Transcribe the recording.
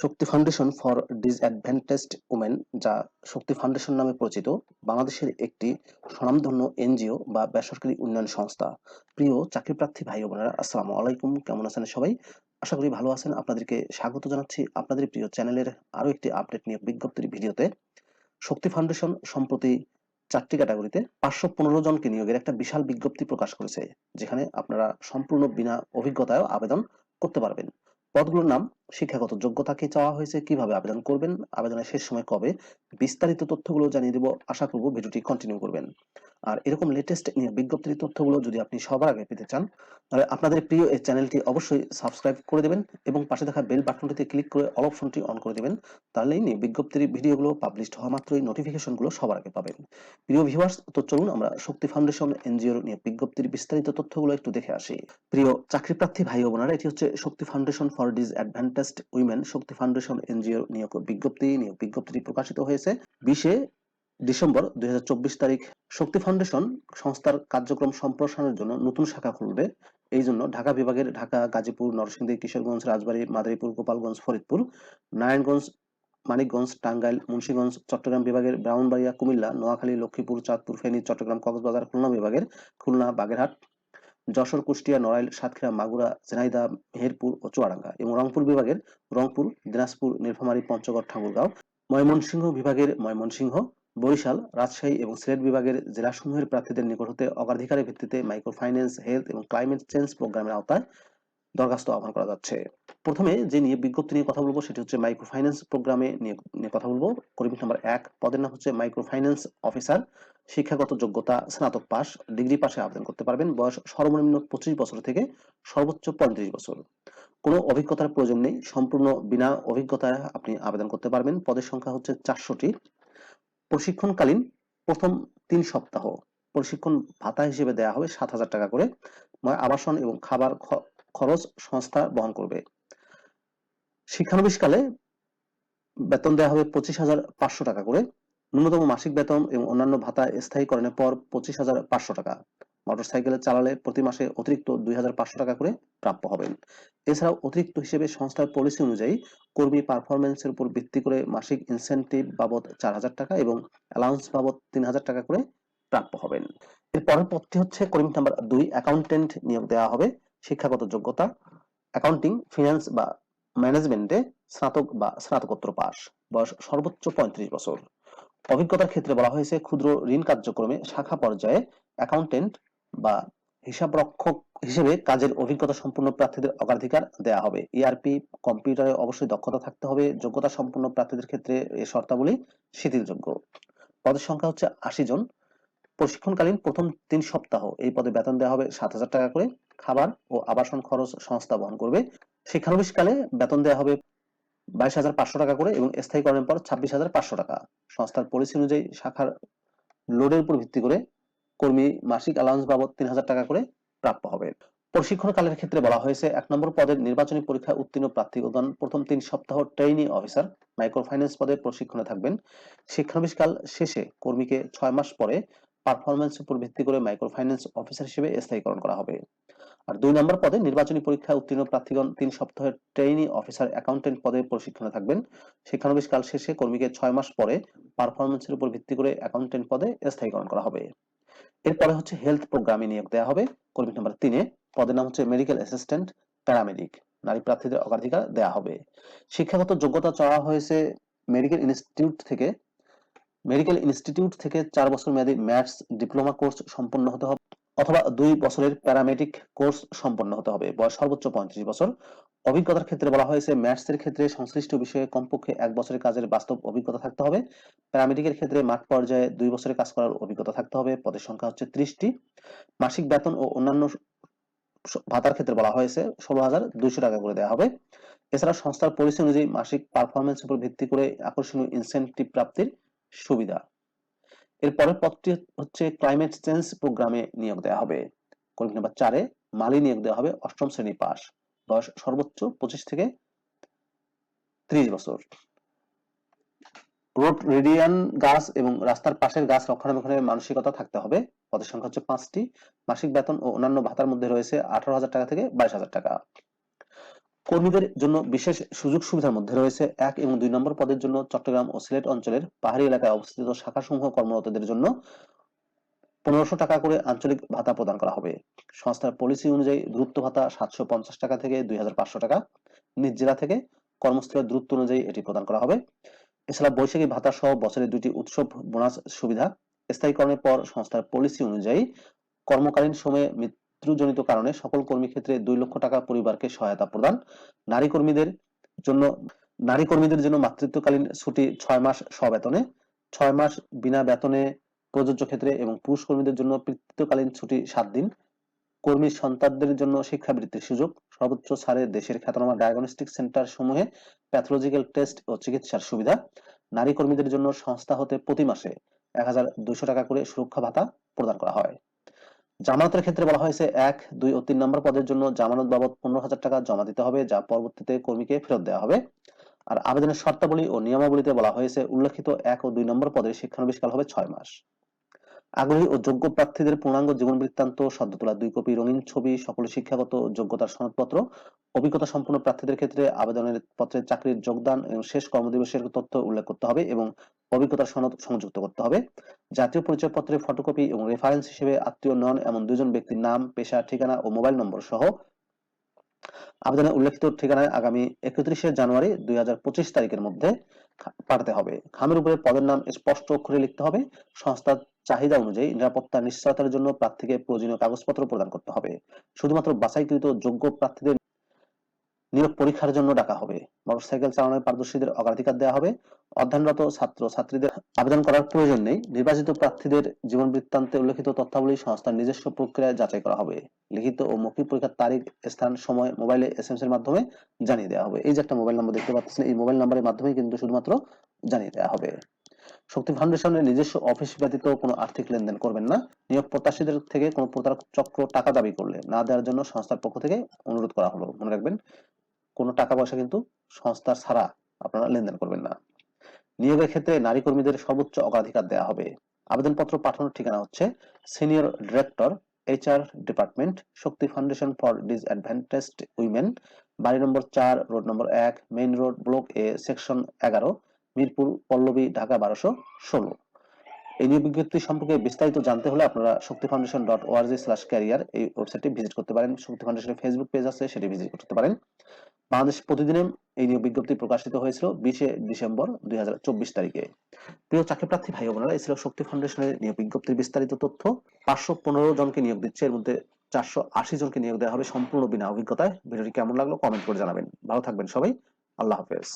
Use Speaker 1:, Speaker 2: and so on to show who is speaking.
Speaker 1: Shakti foundation for disadvantaged women, যা Shakti foundation নামে পরিচিত, বাংলাদেশের একটি স্বনামধন্য এনজিও বা বেসরকারি উন্নয়ন সংস্থা। প্রিয় চাকরিপ্রার্থী ভাই বোনেরা, আসসালামু আলাইকুম। কেমন আছেন সবাই? আশা করি ভালো আছেন। আপনাদেরকে স্বাগত জানাচ্ছি আপনাদের প্রিয় চ্যানেলের আরও একটি আপডেট নিয়ে বিজ্ঞপ্তির ভিডিওতে। শক্তি ফাউন্ডেশন সম্প্রতি চারটি ক্যাটাগরিতে পাঁচশো পনেরো জনকে নিয়োগের একটা বিশাল বিজ্ঞপ্তি প্রকাশ করেছে, যেখানে আপনারা সম্পূর্ণ বিনা অভিজ্ঞতায় আবেদন করতে পারবেন। পদগুলোর নাম শিক্ষাগত যোগ্যতা কি চাওয়া হয়েছে, কীভাবে আবেদন করবেন, আবেদনের শেষ সময় কবে, বিস্তারিত তথ্যগুলো জানিয়ে দেব। আশা করব ভিডিওটি কন্টিনিউ করবেন। আর এরকম লেটেস্ট বিজ্ঞপ্তির তথ্যগুলো যদি আপনি সবার আগে পেতে চান, তাহলে আপনাদের প্রিয় এই চ্যানেলটি অবশ্যই সাবস্ক্রাইব করে দেবেন এবং পাশে থাকা বেল বাটনটিতে ক্লিক করে অল অপশনটি অন করে দেবেন। তাহলেই নিয়ে বিজ্ঞপ্তির ভিডিওগুলো পাবলিশড হওয়া মাত্রই নোটিফিকেশনগুলো সবার আগে পাবেন। প্রিয় ভিউয়ার্স তো চলুন আমরা শক্তি ফাউন্ডেশন এনজিওর নিয়ে বিজ্ঞপ্তির বিস্তারিত তথ্যগুলো একটু দেখে আসি। প্রিয় চাকরিপ্রার্থী ভাই ও বোনেরা, এটি হচ্ছে Shakti foundation for disadvantaged women Shakti foundation এনজিওর নিয়োগ বিজ্ঞপ্তি নিয়োগ বিজ্ঞপ্তিটি প্রকাশিত হয়েছে বিশে ডিসেম্বর দুই তারিখ। শক্তি ফাউন্ডেশন সংস্থার কার্যক্রম সম্প্রসারণের জন্য নতুন শাখা খুলবে। এই জন্য ঢাকা বিভাগের ঢাকা, গাজীপুর, নরসিংদী, কিশোরগঞ্জ, রাজবাড়ী, মাদারীপুর, গোপালগঞ্জ, ফরিদপুর, নারায়ণগঞ্জ, মানিকগঞ্জ, টাঙ্গাইল, মুন্সিগঞ্জ, চট্টগ্রাম বিভাগের ব্রাহ্মণবাড়িয়া, কুমিল্লা, নোয়াখালী, লক্ষ্মীপুর, চাঁদপুর, ফেনী, চট্টগ্রাম, কক্সবাজার, খুলনা বিভাগের খুলনা, বাগেরহাট যশোর, কুষ্টিয়া, নড়াইল, সাতক্ষীরা, মাগুরা, ঝিনাইদহ, মেহেরপুর ও চুয়াডাঙ্গা এবং রংপুর বিভাগের রংপুর, দিনাজপুর, নীলফামারী, পঞ্চগড়, ঠাকুরগাঁও, ময়মনসিংহ বিভাগের ময়মনসিংহ, বরিশাল, রাজশাহী এবং সিলেট বিভাগের জেলাসমূহের প্রার্থীদের নিকট হতে অগ্রাধিকারের ভিত্তিতে মাইক্রো ফাইন্যান্স হেলথ এবং ক্লাইমেট চেঞ্জ প্রোগ্রামের আওতায় দরখাস্ত আহ্বান করা যাচ্ছে। প্রথমে যে নিয়ে বিজ্ঞপ্তি নিয়ে কথা বলব সেটি হচ্ছে মাইক্রো ফাইন্যান্স প্রোগ্রামে নিয়ে কথা বলব। কর্মী নাম্বার এক, পদের নাম হচ্ছে মাইক্রো ফাইন্যান্স অফিসার শিক্ষাগত যোগ্যতা, স্নাতক পাস ডিগ্রি পাশে আবেদন করতে পারবেন। বয়স সর্বনিম্ন পঁচিশ বছর থেকে সর্বোচ্চ পঁয়ত্রিশ বছর। কোনো অভিজ্ঞতার প্রয়োজন নেই, সম্পূর্ণ বিনা অভিজ্ঞতায় আপনি আবেদন করতে পারবেন। পদের সংখ্যা হচ্ছে চারশোটি। প্রশিক্ষণকালীন প্রথম তিন সপ্তাহ, প্রশিক্ষণ ভাতা হিসেবে দেওয়া হবে সাত হাজার টাকা করে। আবাসন এবং খাবার খরচ সংস্থা বহন করবে। শিক্ষানবিশকালে বেতন দেওয়া হবে পঁচিশ হাজার পাঁচশো টাকা করে। ন্যূনতম মাসিক বেতন এবং অন্যান্য ভাতা স্থায়ীকরণের পর পঁচিশ হাজার পাঁচশো টাকা। মোটরসাইকেলে চালালে প্রতি মাসে অতিরিক্ত দুই হাজার পাঁচশো টাকা করে প্রাপ্য হবেন। এছাড়াও অতিরিক্ত হিসেবে সংস্থার পলিসি অনুযায়ী কর্মী পারফরমেন্সের উপর ভিত্তি করে মাসিক ইনসেন্টিভ বাবদ চার হাজার টাকা এবং অ্যালাউন্স বাবদ তিন হাজার টাকা করে প্রাপ্য হবেন। এর পরের পদটি হচ্ছে কর্মী নাম্বার দুই, অ্যাকাউন্টেন্ট নিয়োগ দেওয়া হবে। শিক্ষাগত যোগ্যতা, অ্যাকাউন্টিং, ফিনান্স বা ম্যানেজমেন্টে স্নাতক বা স্নাতকোত্তর পাস বয়স সর্বোচ্চ পঁয়ত্রিশ বছর। অভিজ্ঞতার ক্ষেত্রে বলা হয়েছে, ক্ষুদ্র ঋণ কার্যক্রমে শাখা পর্যায়ে অ্যাকাউন্টেন্ট বা হিসাব রক্ষক হিসেবে কাজের অভিজ্ঞতা সম্পূর্ণ প্রার্থীদের অগ্রাধিকার দেওয়া হবে। ইআরপি কম্পিউটারে অবশ্যই দক্ষতা থাকতে হবে। যোগ্যতা সম্পূর্ণ প্রার্থীদের ক্ষেত্রে এই শর্তাবলী শিথিলযোগ্য। পদের সংখ্যা হচ্ছে আশি জন। প্রশিক্ষণকালীন প্রথম তিন সপ্তাহ এই পদে বেতন দেওয়া হবে সাত হাজার টাকা করে। খাবার ও আবাসন খরচ সংস্থা বহন করবে। শিক্ষানবিশকালে বেতন দেওয়া হবে বাইশ হাজার পাঁচশো টাকা করে এবং স্থায়ীকরণের পর ছাব্বিশ হাজার পাঁচশো টাকা। সংস্থার পলিসি অনুযায়ী শাখার লোডের উপর ভিত্তি করে কর্মী মাসিক অ্যালাউন্স বাবদ তিন হাজার টাকা করে প্রাপ্য হবে। প্রশিক্ষণকালের ক্ষেত্রে বলা হয়েছে, এক নম্বর পদের নির্বাচনী পরীক্ষা উত্তীর্ণ প্রার্থীগণ প্রথম তিন সপ্তাহ ট্রেইনি অফিসার মাইক্রো ফাইন্যান্স পদে প্রশিক্ষণে থাকবেন। শিক্ষানবিশকাল শেষে কর্মীকে ছয় মাস পরে পারফরমেন্স উপর ভিত্তি করে মাইক্রো ফাইন্যান্স অফিসার হিসেবে স্থায়ীকরণ করা হবে। আর দুই নম্বর পদে নির্বাচনী পরীক্ষায় উত্তীর্ণ প্রার্থীগণ তিন সপ্তাহের ট্রেইনি অফিসার অ্যাকাউন্টেন্ট পদে প্রশিক্ষণে থাকবেন। শিক্ষানবিশ কাল শেষে কর্মীকে ছয় মাস পরে পারফরমেন্সের উপর ভিত্তি করে অ্যাকাউন্টেন্ট পদে স্থায়ীকরণ করা হবে। এরপরে হচ্ছে হেলথ প্রোগ্রামে নিয়োগ দেওয়া হবে। কর্মী নাম্বার তিনে পদের নাম হচ্ছে মেডিকেল অ্যাসিস্ট্যান্ট প্যারামেডিক নারী প্রার্থীদের অগ্রাধিকার দেওয়া হবে। শিক্ষাগত যোগ্যতা চাওয়া হয়েছে মেডিকেল ইনস্টিটিউট থেকে। মেডিকেল ইনস্টিটিউট থেকে চার বছর মেয়াদী ম্যাথস ডিপ্লোমা কোর্স সম্পন্ন হতে হবে। অথবা দুই বছরের প্যারামেডিক কোর্স সম্পন্ন হতে হবে। বয়স সর্বোচ্চ পঁয়ত্রিশ বছর। অভিজ্ঞতার ক্ষেত্রে বলা হয়েছে ম্যাথস এর ক্ষেত্রে সংশ্লিষ্ট বিষয়ে কমপক্ষে এক বছরের কাজের বাস্তব অভিজ্ঞতা থাকতে হবে। প্যারামেডিকের ক্ষেত্রে মাঠ পর্যায়ে দুই বছরের কাজ করার অভিজ্ঞতা থাকতে হবে। পদের সংখ্যা হচ্ছে ত্রিশটি। মাসিক বেতন ও অন্যান্য ভাতার ক্ষেত্রে বলা হয়েছে, ষোলো হাজার দুইশো টাকা করে দেওয়া হবে। এছাড়া সংস্থার পলিসি অনুযায়ী মাসিক পারফরমেন্স উপর ভিত্তি করে আকর্ষণীয় ইনসেন্টিভ প্রাপ্তির সুবিধা। এর পরের পদটি হচ্ছে ক্লাইমেট চেঞ্জ প্রোগ্রামে নিয়োগ দেওয়া হবে। কর্মী নাম্বার চারে মালি নিয়োগ দেওয়া হবে অষ্টম শ্রেণি পাস। বয়স সর্বোচ্চ পঁচিশ থেকে ত্রিশ বছর। রোড রেডিয়ান গাছ এবং রাস্তার পাশের গাছ রক্ষণাবেক্ষণের মানসিকতা থাকতে হবে। পদের সংখ্যা হচ্ছে পাঁচটি। মাসিক বেতন ও অন্যান্য ভাতার মধ্যে রয়েছে আঠারো হাজার টাকা থেকে বাইশ হাজার টাকা। কর্মীদের জন্য বিশেষ সুযোগ সুবিধার মধ্যে রয়েছে এক এবং দুই নম্বর পদের জন্য চট্টগ্রাম ও সিলেট অঞ্চলের পাহাড়ি এলাকায় অবস্থিত শাখাসমূহ কর্মরতদের জন্য পনেরোশো টাকা করে আঞ্চলিক ভাতা প্রদান করা হবে। সংস্থার পলিসি অনুযায়ী দূরত্ব ভাতা সাতশো পঞ্চাশ টাকা থেকে দুই হাজার পাঁচশো টাকা। নিজ জেলা থেকে কর্মস্থলের দূরত্ব অনুযায়ী এটি প্রদান করা হবে। এছাড়া বৈশাখী ভাতা সহ বছরের দুটি উৎসব বোনাস সুবিধা স্থায়ীকরণের পর সংস্থার পলিসি অনুযায়ী কর্মকালীন সময়ে মৃত্যুজনিত কারণে সকল কর্মী ক্ষেত্রে দুই লক্ষ টাকা পরিবারকে সহায়তা প্রদান। নারী কর্মীদের জন্য, নারী কর্মীদের জন্য মাতৃত্বকালীন ছুটি ছয় মাস সবেতনে ছয় মাস বিনা বেতনে প্রযোজ্য ক্ষেত্রে এবং পুরুষ কর্মীদের জন্য পিতৃত্বকালীন ছুটি সাত দিন। কর্মী সন্তানদের জন্য শিক্ষাবৃত্তির সুযোগ, সর্বোচ্চ ছাড়ে দেশের খ্যাতনামা ডায়াগনস্টিক সেন্টার সমূহে প্যাথোলজিক্যাল টেস্ট ও চিকিৎসার সুবিধা। নারী কর্মীদের জন্য সংস্থা হতে প্রতি মাসে এক হাজার দুইশো টাকা করে সুরক্ষা ভাতা প্রদান করা হয়। জামানতের ক্ষেত্রে বলা হয়েছে, এক, দুই ও তিন নম্বর পদের জন্য জামানত বাবদ পনেরো হাজার টাকা জমা দিতে হবে, যা পরবর্তীতে কর্মীকে ফেরত দেওয়া হবে। আর আবেদনের শর্তাবলী ও নিয়মাবলীতে বলা হয়েছে, উল্লেখিত এক ও দুই নম্বর পদের শিক্ষানবিষ্কাল হবে ছয় মাস। আগ্রহী ও যোগ্য প্রার্থীদের পূর্ণাঙ্গ জীবন বৃত্তান্ত সদ্য তোলা দুই কপি, রঙিন ছবি, সকল শিক্ষাগত যোগ্যতার সনদপত্র, অভিজ্ঞতা সম্পন্ন প্রার্থীদের ক্ষেত্রে আবেদনের পত্রে চাকরির যোগদান এবং শেষ কর্মদিবসের তথ্য উল্লেখ করতে হবে এবং অভিজ্ঞতার সনদ সংযুক্ত করতে হবে। জাতীয় পরিচয়পত্রের ফটোকপি এবং রেফারেন্স হিসেবে আত্মীয়, নন এমন দুজন ব্যক্তির নাম, পেশা, ঠিকানা ও মোবাইল নম্বর সহ আবেদনে উল্লেখিত ঠিকানায় আগামী একত্রিশে জানুয়ারি দুই হাজার পঁচিশ তারিখের মধ্যে পাঠাতে হবে। খামের উপরে পদের নাম স্পষ্ট অক্ষরে লিখতে হবে। সংস্থার চাহিদা অনুযায়ী নিরাপত্তা নিশ্চয়তার জন্য প্রার্থীকে প্রয়োজনীয় কাগজপত্র প্রদান করতে হবে। শুধুমাত্র বাছাইকৃত যোগ্য প্রার্থীদের নিয়োগ পরীক্ষার জন্য ডাকা হবে। মোটরসাইকেল চালানোর পারদর্শীদের অগ্রাধিকার দেওয়া হবে। অধ্যয়নরত ছাত্র, ছাত্রীদের আবেদন করার প্রয়োজন নেই। নির্বাচিত প্রার্থীদের জীবন বৃত্তান্তে উল্লেখিত তথ্যাবলী সংস্থার নিজস্ব প্রক্রিয়ায় যাচাই করা হবে। লিখিত ও মৌখিক পরীক্ষার তারিখ, স্থান, সময়, মোবাইলে এস এম এর মাধ্যমে জানিয়ে দেওয়া হবে। এই যে একটা মোবাইল নম্বর দেখতে পাচ্ছেন, এই মোবাইল নম্বরের মাধ্যমে কিন্তু শুধুমাত্র জানিয়ে দেওয়া হবে। শক্তি ফাউন্ডেশনের নিজস্ব অফিস ব্যতীত কোনো আর্থিক লেনদেন করবেন না। নিয়োগ প্রত্যাশীদের থেকে কোনো প্রতারক চক্র টাকা দাবি করলে না দেওয়ার জন্য সংস্থার পক্ষ থেকে অনুরোধ করা হলো। মনে রাখবেন কোনো টাকা পয়সা কিন্তু সংস্থার ছাড়া আপনারা লেনদেন করবেন না। নিয়োগের ক্ষেত্রে নারী কর্মীদের সর্বোচ্চ অগ্রাধিকার দেওয়া হবে। আবেদনপত্র পাঠানোর ঠিকানা হচ্ছে senior director, HR department, Shakti foundation for disadvantaged women, বাড়ি নম্বর চার, রোড নম্বর এক, main road, block A, section এগারো, মিরপুর, পল্লবী, ঢাকা, বারোশো ষোলো। এই নিয়োগ বিজ্ঞপ্তি সম্পর্কে বিস্তারিত জানতে হলে আপনারা Shakti foundation dot org slash career এই ওয়েবসাইটটি ভিজিট করতে পারেন। শক্তি ফাউন্ডেশনের ফেসবুক পেজ আছে, সেটি ভিজিট করতে পারেন। বাংলাদেশ প্রতিদিনে এই নিয়োগ বিজ্ঞপ্তি প্রকাশিত হয়েছিল বিশে ডিসেম্বর দুই হাজার চব্বিশ তারিখে। প্রিয় চাকরি প্রার্থী ভাই বোনেরা, এই ছিল শক্তি ফাউন্ডেশনের নিয়োগ বিজ্ঞপ্তির বিস্তারিত তথ্য। পাঁচশো পনেরো জনকে নিয়োগ দিচ্ছে, এর মধ্যে চারশো আশি জনকে নিয়োগ দেওয়া হবে সম্পূর্ণ বিনা অভিজ্ঞতায়। ভিডিওটি কেমন লাগল কমেন্ট করে জানাবেন। ভালো থাকবেন সবাই। আল্লাহ হাফেজ।